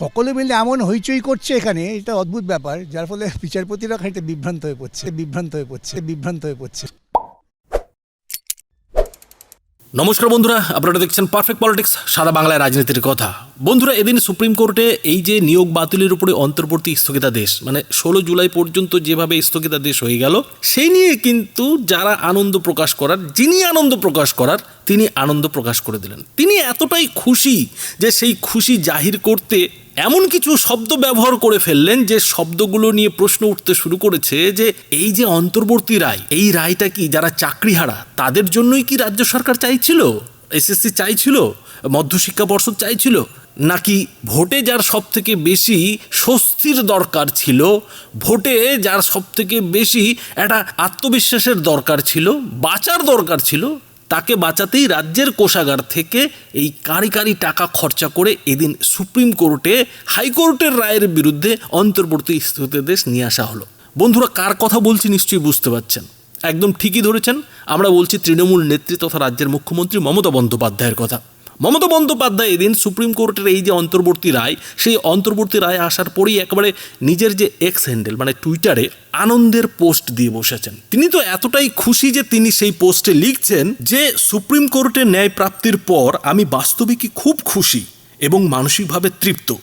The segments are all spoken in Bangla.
সকলে মিলে এমন হইচই করছে এখানে, এটা অদ্ভুত ব্যাপার, যার ফলে বিচারপতিরা খানিকটা বিভ্রান্ত হয়ে পড়ছে, বিভ্রান্ত হয়ে পড়ছে, বিভ্রান্ত হয়ে পড়ছে। নমস্কার বন্ধুরা, আপনারা দেখছেন পারফেক্ট পলিটিক্স সাদা বাংলায় রাজনীতির কথা। বন্ধুরা, এদিন সুপ্রিম কোর্টে এই যে নিয়োগ বাতিলের উপরে অন্তর্বর্তী স্থগিতাদেশ মানে ষোলো জুলাই পর্যন্ত যেভাবে স্থগিতাদেশ হয়ে গেল, সেই নিয়ে কিন্তু যারা আনন্দ প্রকাশ করার, যিনি আনন্দ প্রকাশ করার, তিনি আনন্দ প্রকাশ করে দিলেন। তিনি এতটাই খুশি যে সেই খুশি জাহির করতে এমন কিছু শব্দ ব্যবহার করে ফেললেন যে শব্দগুলো নিয়ে প্রশ্ন উঠতে শুরু করেছে যে এই যে অন্তর্বর্তী রায়, এই রায়টা কি যারা চাকরিহারা, তাদের জন্যই কি রাজ্য সরকার চাইছিল? এসএসসি চাইছিল? মধ্যশিক্ষা পর্ষদ চাইছিল? নাকি ভোটে যার সব থেকে বেশি স্বস্তির দরকার ছিল, ভোটে যার সব থেকে বেশি একটা আত্মবিশ্বাসের দরকার ছিল, বাঁচার দরকার ছিল তাকে বাঁচাতেই রাজ্যের কোষাগার থেকে এই কাঁড়ি কাঁড়ি টাকা খরচা করে এদিন সুপ্রিম কোর্টে হাইকোর্টের রায়ের বিরুদ্ধে অন্তর্বর্তী স্থগিতাদেশ নিয়ে আসা হলো। বন্ধুরা, কার কথা বলছি নিশ্চয়ই বুঝতে পারছেন। একদম ঠিকই ধরেছেন। আমরা বলছি তৃণমূল নেত্রী তথা রাজ্যের মুখ্যমন্ত্রী মমতা বন্দ্যোপাধ্যায়ের কথা। মমতা বন্দ্যোপাধ্যায় এদিন সুপ্রিম কোর্টের এই যে অন্তর্বর্তী রায়, সেই অন্তর্বর্তী রায় আসার পরেই একেবারে নিজের যে এক্স হ্যান্ডেল মানে টুইটারে আনন্দের পোস্ট দিয়ে বসেছেন। তিনি তো এতটাই খুশি যে তিনি সেই পোস্টে লিখছেন যে, সুপ্রিম কোর্টের ন্যায় প্রাপ্তির পর আমি বাস্তবিকই খুব খুশি এবং মানসিকভাবে তৃপ্ত।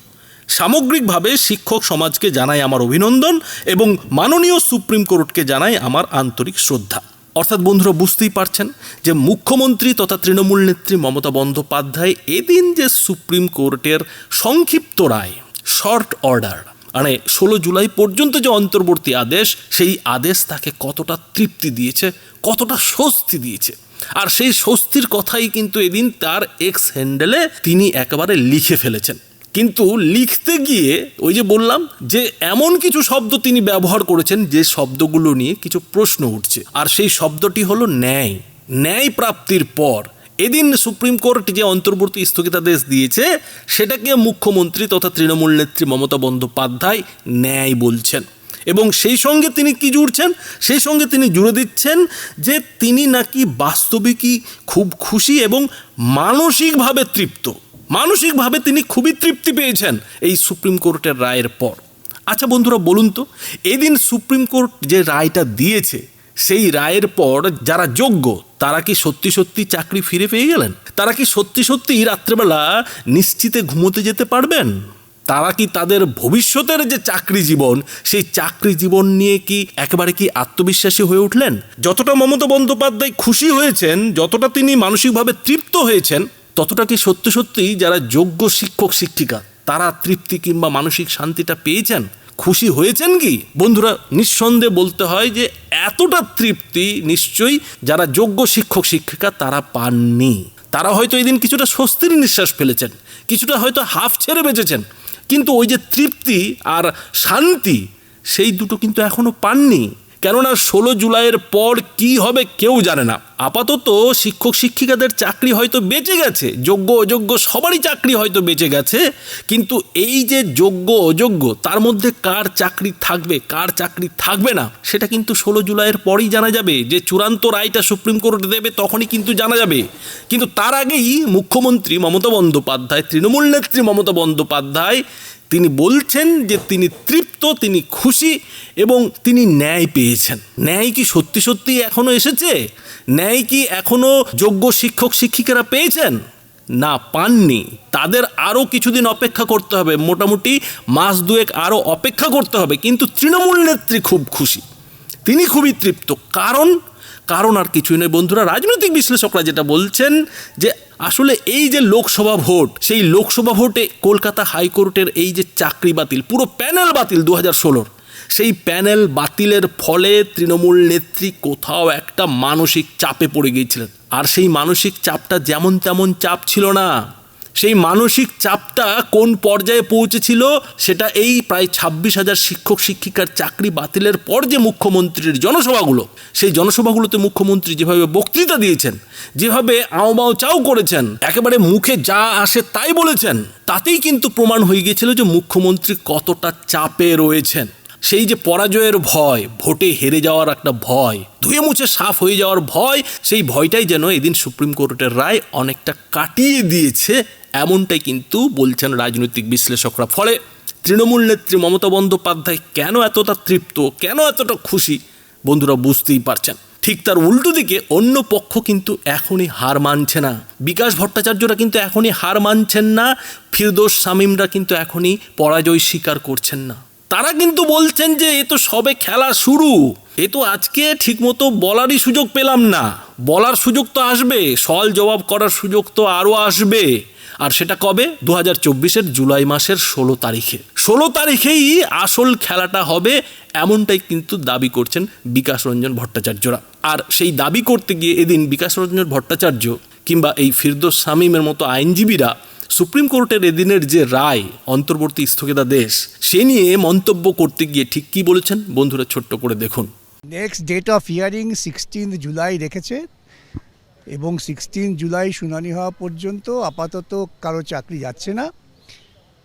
সামগ্রিকভাবে শিক্ষক সমাজকে জানাই আমার অভিনন্দন এবং মাননীয় সুপ্রিম কোর্টকে জানাই আমার আন্তরিক শ্রদ্ধা। অর্থাৎ বন্ধুরা বুঝতেই পারছেন যে মুখ্যমন্ত্রী তথা তৃণমূল নেত্রী মমতা বন্দ্যোপাধ্যায় এদিন যে সুপ্রিম কোর্টের সংক্ষিপ্ত রায় শর্ট অর্ডার মানে ষোলো জুলাই পর্যন্ত যে অন্তর্বর্তী আদেশ, সেই আদেশ তাকে কতটা তৃপ্তি দিয়েছে, কতটা স্বস্তি দিয়েছে। আর সেই স্বস্তির কথাই কিন্তু এদিন তার এক্স হ্যান্ডেলে তিনি একেবারে লিখে ফেলেছেন। কিন্তু লিখতে গিয়ে ওই যে বললাম যে এমন কিছু শব্দ তিনি ব্যবহার করেছেন যে শব্দগুলো নিয়ে কিছু প্রশ্ন উঠছে। আর সেই শব্দটি হলো ন্যায়। ন্যায় প্রাপ্তির পর। এদিন সুপ্রিম কোর্ট যে অন্তর্বর্তী স্থগিতাদেশ দিয়েছে, সেটাকে মুখ্যমন্ত্রী তথা তৃণমূল নেত্রী মমতা বন্দ্যোপাধ্যায় ন্যায় বলছেন। এবং সেই সঙ্গে তিনি কি জুড়ছেন? সেই সঙ্গে তিনি জুড়ে দিচ্ছেন যে তিনি নাকি বাস্তবিকই খুব খুশি এবং মানসিকভাবে তৃপ্ত। মানসিকভাবে তিনি খুবই তৃপ্তি পেয়েছেন এই সুপ্রিম কোর্টের রায়ের পর। আচ্ছা বন্ধুরা, বলুন তো, এদিন সুপ্রিম কোর্ট যে রায়টা দিয়েছে, সেই রায়ের পর যারা যোগ্য, তারা কি সত্যি সত্যি চাকরি ফিরে পেয়ে গেলেন? তারা কি সত্যি সত্যি রাত্রেবেলা নিশ্চিতে ঘুমোতে যেতে পারবেন? তারা কি তাদের ভবিষ্যতের যে চাকরি জীবন, সেই চাকরি জীবন নিয়ে কি একেবারে কি আত্মবিশ্বাসী হয়ে উঠলেন? যতটা মমতা বন্দ্যোপাধ্যায় খুশি হয়েছেন, যতটা তিনি মানসিকভাবে তৃপ্ত হয়েছেন ততটা কি সত্যি সত্যি যারা যোগ্য শিক্ষক, শিক্ষিকা, তারা তৃপ্তি কিংবা মানসিক শান্তিটা পেয়েছেন? খুশি হয়েছেন কি? বন্ধুরা, নিঃসন্দেহে বলতে হয় যে এতটা তৃপ্তি নিশ্চয়ই যারা যোগ্য শিক্ষক, শিক্ষিকা, তারা পাননি। তারা হয়তো এদিন কিছুটা স্বস্তির নিঃশ্বাস ফেলেছেন, কিছুটা হয়তো হাফ ছেড়ে বেঁচেছেন। কিন্তু ওই যে তৃপ্তি আর শান্তি, সেই দুটো কিন্তু এখনও পাননি। কেননা ষোলো জুলাইয়ের পর কি হবে কেউ জানে না। আপাতত শিক্ষক শিক্ষিকাদের চাকরি হয়তো বেঁচে গেছে, যোগ্য অযোগ্য সবারই চাকরি হয়তো বেঁচে গেছে, কিন্তু এই যে যোগ্য অযোগ্য, তার মধ্যে কার চাকরি থাকবে, কার চাকরি থাকবে না, সেটা কিন্তু ষোলো জুলাইয়ের পরেই জানা যাবে। যে চূড়ান্ত রায়টা সুপ্রিম কোর্ট দেবে তখনই কিন্তু জানা যাবে। কিন্তু তার আগেই মুখ্যমন্ত্রী মমতা বন্দ্যোপাধ্যায়, তৃণমূল নেত্রী মমতা বন্দ্যোপাধ্যায় তিনি বলছেন যে তিনি তৃপ্ত, তিনি খুশি এবং তিনি ন্যায় পেয়েছেন। ন্যায় কি সত্যি সত্যি এখনও এসেছে? ন্যায় কি এখনও যোগ্য শিক্ষক, শিক্ষিকারা পেয়েছেন? না, পাননি। তাদের আরও কিছুদিন অপেক্ষা করতে হবে। মোটামুটি মাস দুয়েক আরও অপেক্ষা করতে হবে। কিন্তু তৃণমূল নেত্রী খুব খুশি। তিনি খুবই তৃপ্ত। কারণ কারণ আর কিছুই নয়। বন্ধুরা, রাজনৈতিক বিশ্লেষকরা যেটা বলছেন যে আসলে এই যে লোকসভা ভোট, সেই লোকসভা ভোটে কলকাতা হাইকোর্টের এই যে চাকরি বাতিল, পুরো প্যানেল বাতিল দু হাজার ষোলোর। সেই প্যানেল বাতিলের ফলে তৃণমূল নেত্রী কোথাও একটা মানসিক চাপে পড়ে গিয়েছিলেন। আর সেই মানসিক চাপটা যেমন তেমন চাপ ছিল না সেই মানসিক চাপটা কোন পর্যায়ে পৌঁছেছিল, সেটা এই প্রায় ছাব্বিশ হাজার শিক্ষক, শিক্ষিকার চাকরি বাতিলের পর যে মুখ্যমন্ত্রীর জনসভাগুলো, সেই জনসভাগুলোতে মুখ্যমন্ত্রী যেভাবে বক্তৃতা দিয়েছেন, যেভাবে আওবাও চাও করেছেন, একেবারে মুখে যা আসে তাই বলেছেন, তাতেই কিন্তু প্রমাণ হয়ে গিয়েছিল যে মুখ্যমন্ত্রী কতটা চাপে রয়েছেন। সেই যে পরাজয়ের ভয়, ভোটে হেরে যাওয়ার একটা ভয়, ধুয়ে মুছে সাফ হয়ে যাওয়ার ভয়, সেই ভয়টাই যেন এদিন সুপ্রিম কোর্টের রায় অনেকটা কাটিয়ে দিয়েছে এমনটাই কিন্তু বলছেন রাজনৈতিক বিশ্লেষকরা। ফলে তৃণমূল নেত্রী মমতা বন্দ্যোপাধ্যায় কেন এতটা তৃপ্ত, কেন এতটা খুশি? বন্ধুরা, বুঝতেই পারছেন। ঠিক তার উল্টো দিকে অন্য পক্ষ কিন্তু এখনই হার মানছে না। বিকাশ ভট্টাচার্যরা কিন্তু এখনই হার মানছেন না, ফিরদোস শামীমরা কিন্তু এখনই পরাজয় স্বীকার করছেন না। তারা কিন্তু বলছেন যে, এ তো সবে খেলা শুরু। এ তো আজকে ঠিকমতো বলারই সুযোগ পেলাম না। বলার সুযোগ তো আসবে সল জবাব করার সুযোগ তো আরও আসবে। আর সেটা কবে? দু হাজার চব্বিশের জুলাই মাসের ষোলো তারিখে। ষোলো তারিখেই আসল খেলাটা হবে, এমনটাই কিন্তু দাবি করছেন বিকাশ রঞ্জন ভট্টাচার্যরা। আর সেই দাবি করতে গিয়ে এদিন বিকাশ রঞ্জন ভট্টাচার্য কিংবা এই ফিরদোস শামীমের মতো আইনজীবীরা সুপ্রিম কোর্টের এদিনের যে রায়, অন্তর্বর্তী স্থগিতাদেশ, সে নিয়ে মন্তব্য করতে গিয়ে ঠিক কী বলেছেন? বন্ধুরা, ছোট্ট করে দেখুন। Next date of hearing sixteen July রেখেছে এবং সিক্সটিন জুলাই শুনানি হওয়া পর্যন্ত আপাতত কারও চাকরি যাচ্ছে না।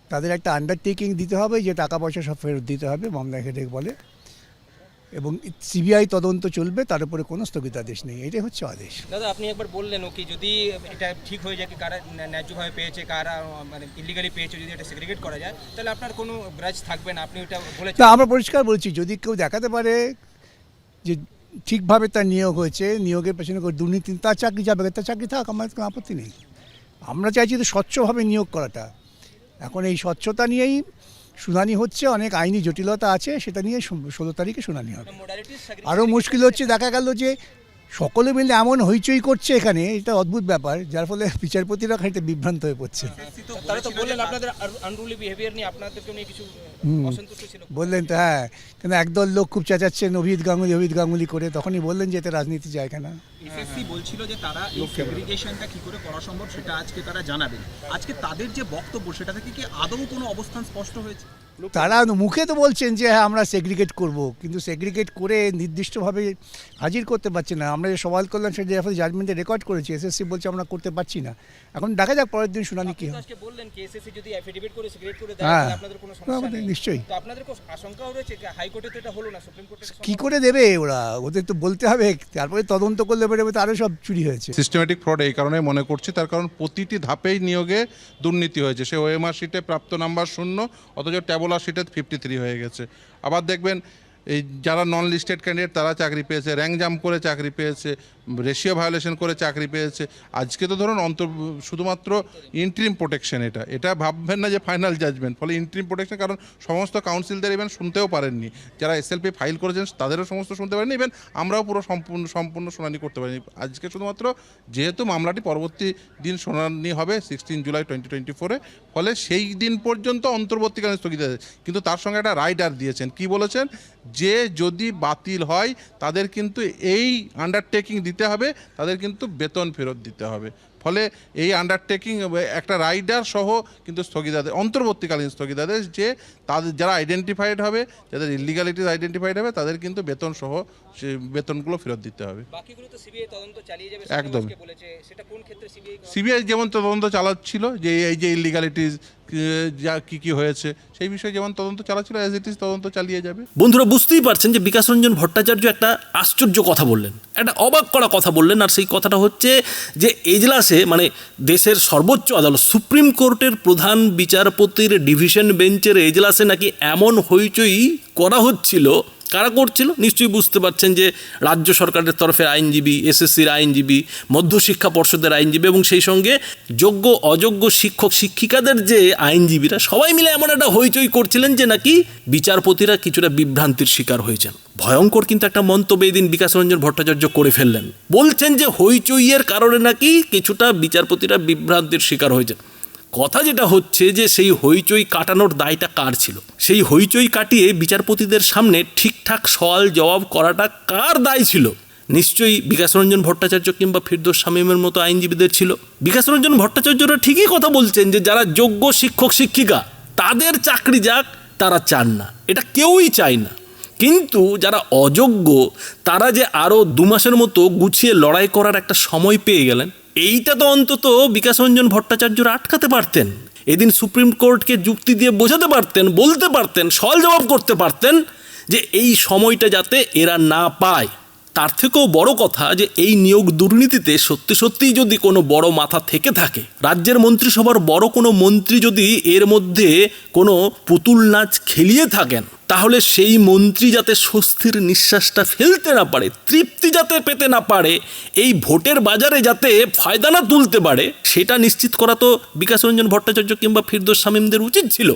তাদের একটা আন্ডারটেকিং দিতে হবে যে টাকা পয়সা সব ফেরত দিতে হবে মামলা হেডেক বলে। এবং সিবিআই তদন্ত চলবে তার উপরে কোনো স্থগিতাদেশ নেই। এটাই হচ্ছে আদেশ। দাদা আপনি একবার বললেন কি যদি এটা ঠিক হয়ে যায় কি কারা ন্যা- ন্যায্যভাবে পেয়েছে কারা মানে ইলিগালি পেয়েছে যদি এটা সেগ্রিগেট করা যায় তাহলে আপনার কোনো গ্রাজ থাকবে না। আপনি ওটা বলেছেন। তা আমরা পরিষ্কার বলছি যদি কেউ দেখাতে পারে যে ঠিকভাবে তার নিয়োগ হয়েছে নিয়োগের পেছনে কোনো দুর্নীতি তার চাকরি যাবে তার চাকরি থাক আমার কোনো আপত্তি নেই। আমরা চাইছি তো স্বচ্ছভাবে নিয়োগ করাটা। এখন এই স্বচ্ছতা নিয়েই শুনানি হচ্ছে অনেক আইনি জটিলতা আছে সেটা নিয়ে ষোলো তারিখে শুনানি হবে। আরও মুশকিল হচ্ছে দেখা গেল যে সকলে মিলে এমন হইচই করছে এখানে এটা অদ্ভুত ব্যাপার যার ফলে বিচারপতিরা খানিকটা বিভ্রান্ত হয়ে পড়ছে। তারা তো বললেন আপনাদের আনরুলি বিহেভিয়ার নিয়ে আপনাদেরকে নিয়ে কিছু অসন্তুষ্ট ছিল। বললেন তো হ্যাঁ কিন্তু একদল লোক খুব চেঁচাচ্ছেন অভিজিৎ গাঙ্গুলি অভিজিৎ গাঙ্গুলি করে তখনই বললেন যে এতে রাজনীতি জায়গা না এসএসসি বলছিল যে তারা এই কি করে করা সম্ভব সেটা আজকে তারা জানাবেন। আজকে তাদের যে বক্তব্য সেটা থেকে কি আদৌ কোনো অবস্থান স্পষ্ট হয়েছে? তারা মুখে তো বলছেন যে হ্যাঁ আমরা সেগ্রিগেট করব। কিন্তু সেগ্রিগেট করে নির্দিষ্টভাবে হাজির করতে পারছে না। আমরা যে সওয়াল করলাম সেটা জাজমেন্টে রেকর্ড করেছি এসএসসি বলছে আমরা করতে পারছি না। এখন দেখা যাক পরের দিন শুনানি কী হয়। বললেন কি এসএসসি যদি অ্যাফিডেভিট করে সেগ্রিগেট করে দেয় হ্যাঁ। আপনাদের কোনো সমস্যা আমাদের নেই। নিশ্চয়ই। তো আপনাদের কোনো আশঙ্কাও রয়েছে হাইকোর্টে তো এটা হলো না সুপ্রিম কোর্টে কি করে দেবে ওরা? ওদের তো বলতে হবে। তারপরে তদন্ত করলে বেরোবে তো আরও সব চুরি হয়েছে। সিস্টেমেটিক ফ্রড এই কারণে মনে করছি তার কারণ প্রতিটি ধাপেই নিয়োগে দুর্নীতি হয়েছে। সে ওএমআর শিটে প্রাপ্ত নাম্বার শূন্য অথচ ট্যাবুলার শিটে ফিফটি থ্রি হয়ে গেছে। আবার দেখবেন, এই যারা নন লিস্টেড ক্যান্ডিডেট তারা চাকরি পেয়েছে। র্যাঙ্ক জাম্প করে চাকরি পেয়েছে। রেশিও ভায়োলেশন করে চাকরি পেয়েছে। আজকে তো ধরুন অন্ত শুধুমাত্র ইন্ট্রিম প্রোটেকশন এটা। এটা ভাববেন না যে ফাইনাল জাজমেন্ট ফলে ইন্ট্রিম প্রোটেকশন কারণ সমস্ত কাউন্সিলদের ইভেন শুনতেও পারেননি। যারা এসএলপি ফাইল করেছেন, তাদেরও সমস্ত শুনতে পারেনি ইভেন আমরাও পুরো সম্পূর্ণ সম্পূর্ণ শুনানি করতে পারিনি। আজকে শুধুমাত্র যেহেতু মামলাটি পরবর্তী দিন শুনানি হবে সিক্সটিন জুলাই টোয়েন্টি টোয়েন্টি ফোরে ফলে সেই দিন পর্যন্ত অন্তর্বর্তীকালীন স্থগিত আছে। কিন্তু তার সঙ্গে একটা রাইডার দিয়েছেন। কি বলেছেন? যে যদি বাতিল হয়, তাদের কিন্তু এই আন্ডারটেকিং দিতে হবে তাদের কিন্তু বেতন ফেরত দিতে হবে। ফলে এই আন্ডারটেকিং একটা রাইডার সহ কিন্তু স্থগিতাদেশ অন্তর্বর্তীকালীন স্থগিতাদেশ যে তাদের যারা আইডেন্টিফাইড হবে যাদের ইলিগালিটিস আইডেন্টিফাইড হবে তাদের কিন্তু বেতন সহ সে বেতনগুলো ফেরত দিতে হবে। একদম। সিবিআই যেমন তদন্ত চালাচ্ছিল যে এই যে ইলিগালিটিস যা, কী কী হয়েছে, সেই বিষয়ে যেমন তদন্ত চালাচ্ছিল অ্যাজ ইট ইজ তদন্ত চালিয়ে যাবে। বন্ধুরা, বুঝতেই পারছেন যে বিকাশ রঞ্জন ভট্টাচার্য একটা আশ্চর্য কথা বললেন। একটা অবাক করা কথা বললেন, আর সেই কথাটা হচ্ছে যে এজলাসে মানে দেশের সর্বোচ্চ আদালত, সুপ্রিম কোর্টের প্রধান বিচারপতির ডিভিশন বেঞ্চের এজলাসে নাকি এমন হইচই করা হচ্ছিল কারা করছিল? নিশ্চয়ই বুঝতে পারছেন যে রাজ্য সরকারের তরফে আইনজীবী, এসএসসির আইনজীবী, মধ্যশিক্ষা পর্ষদের আইনজীবী এবং সেই সঙ্গে যোগ্য, অযোগ্য শিক্ষক, শিক্ষিকাদের যে আইনজীবীরা, সবাই মিলে এমন একটা হইচই করছিলেন যে নাকি বিচারপতিরা কিছুটা বিভ্রান্তির শিকার হয়েছেন। ভয়ঙ্কর কিন্তু একটা মন্তব্য এই দিন বিকাশ রঞ্জন ভট্টাচার্য করে ফেললেন। বলছেন যে হইচইয়ের কারণে নাকি কিছুটা বিচারপতিরা বিভ্রান্তির শিকার হয়েছেন। কথা যেটা হচ্ছে যে সেই হইচই কাটানোর দায়টা কার ছিল? সেই হইচই কাটিয়ে বিচারপতিদের সামনে ঠিকঠাক সওয়াল জবাব করাটা কার দায় ছিল? নিশ্চয়ই বিকাশরঞ্জন ভট্টাচার্য কিংবা ফিরদোস শামীমের মতো আইনজীবীদের ছিল? বিকাশরঞ্জন ভট্টাচার্যরা ঠিকই কথা বলছেন যে যারা যোগ্য শিক্ষক, শিক্ষিকা, তাদের চাকরি যাক, তারা চান না। এটা কেউই চায় না। কিন্তু যারা অযোগ্য, তারা যে আরও দু মাসের মতো গুছিয়ে লড়াই করার একটা সময় পেয়ে গেলেন এইটা তো অন্তত বিকাশরঞ্জন ভট্টাচার্যরা আটকাতে পারতেন। এদিন সুপ্রিম কোর্টকে যুক্তি দিয়ে বোঝাতে পারতেন, বলতে পারতেন সল জবাব করতে পারতেন যে এই সময়টা যাতে এরা না পায়। তার থেকেও বড় কথা যে এই নিয়োগ দুর্নীতিতে সত্যি সত্যিই যদি কোনো বড় মাথা থেকে থাকে, রাজ্যের মন্ত্রিসভার বড় কোনো মন্ত্রী যদি এর মধ্যে কোনো পুতুল নাচ খেলিয়ে থাকেন, তাহলে সেই মন্ত্রী যাতে স্বস্তির নিঃশ্বাসটা ফেলতে না পারে, তৃপ্তি যাতে পেতে না পারে, এই ভোটের বাজারে যাতে ফায়দা না তুলতে পারে, সেটা নিশ্চিত করা তো বিকাশ রঞ্জন ভট্টাচার্য কিংবা ফিরদোস শামীমদের উচিত ছিল।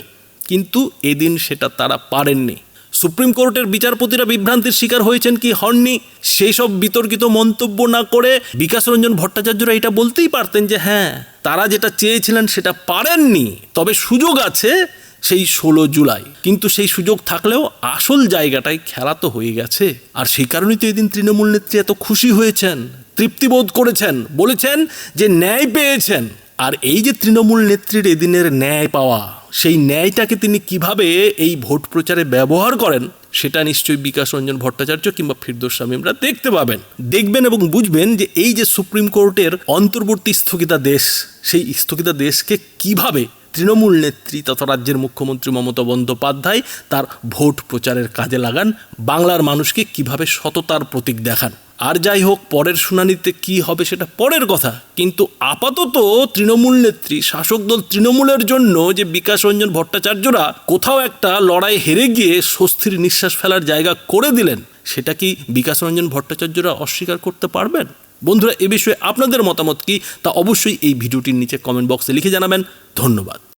কিন্তু এদিন সেটা তারা পারেননি। সুপ্রিম কোর্টের বিচারপতিরা বিভ্রান্তির শিকার হয়েছেন কি হননি? সেই সব বিতর্কিত মন্তব্য না করে বিকাশ রঞ্জন ভট্টাচার্যরা এটা বলতেই পারতেন যে হ্যাঁ তারা যেটা চেয়েছিলেন সেটা পারেননি। তবে সুযোগ আছে সেই ষোলো জুলাই। কিন্তু সেই সুযোগ থাকলেও আসল জায়গাটায় খেলা তো হয়ে গেছে। আর সেই কারণেই তো এদিন তৃণমূল নেত্রী এত খুশি হয়েছেন তৃপ্তিবোধ করেছেন, বলেছেন যে ন্যায় পেয়েছেন। আর এই যে তৃণমূল নেত্রীর এদিনের ন্যায় পাওয়া সেই ন্যায়টাকে তিনি কীভাবে এই ভোট প্রচারে ব্যবহার করেন, সেটা নিশ্চয়ই বিকাশ রঞ্জন ভট্টাচার্য কিংবা ফিরদোস শামীমরা দেখতে পাবেন। দেখবেন এবং বুঝবেন যে এই যে সুপ্রিম কোর্টের অন্তর্বর্তী স্থগিতাদেশ সেই স্থগিতাদেশকে কীভাবে তৃণমূল নেত্রী তথা রাজ্যের মুখ্যমন্ত্রী মমতা বন্দ্যোপাধ্যায় তার ভোট প্রচারের কাজে লাগান, বাংলার মানুষকে কীভাবে সততার প্রতীক দেখান। আর যাই হোক, পরের শুনানিতে কি হবে সেটা পরের কথা। কিন্তু আপাতত তৃণমূল নেত্রী, শাসক দল তৃণমূলের জন্য যে বিকাশ রঞ্জন ভট্টাচার্যরা কোথাও একটা লড়াই হেরে গিয়ে স্বস্তির নিঃশ্বাস ফেলার জায়গা করে দিলেন, সেটা কি বিকাশ রঞ্জন ভট্টাচার্যরা অস্বীকার করতে পারবেন? বন্ধুরা, এ বিষয়ে আপনাদের মতামত কি? তা অবশ্যই এই ভিডিওটির নিচে কমেন্ট বক্সে লিখে জানাবেন। ধন্যবাদ।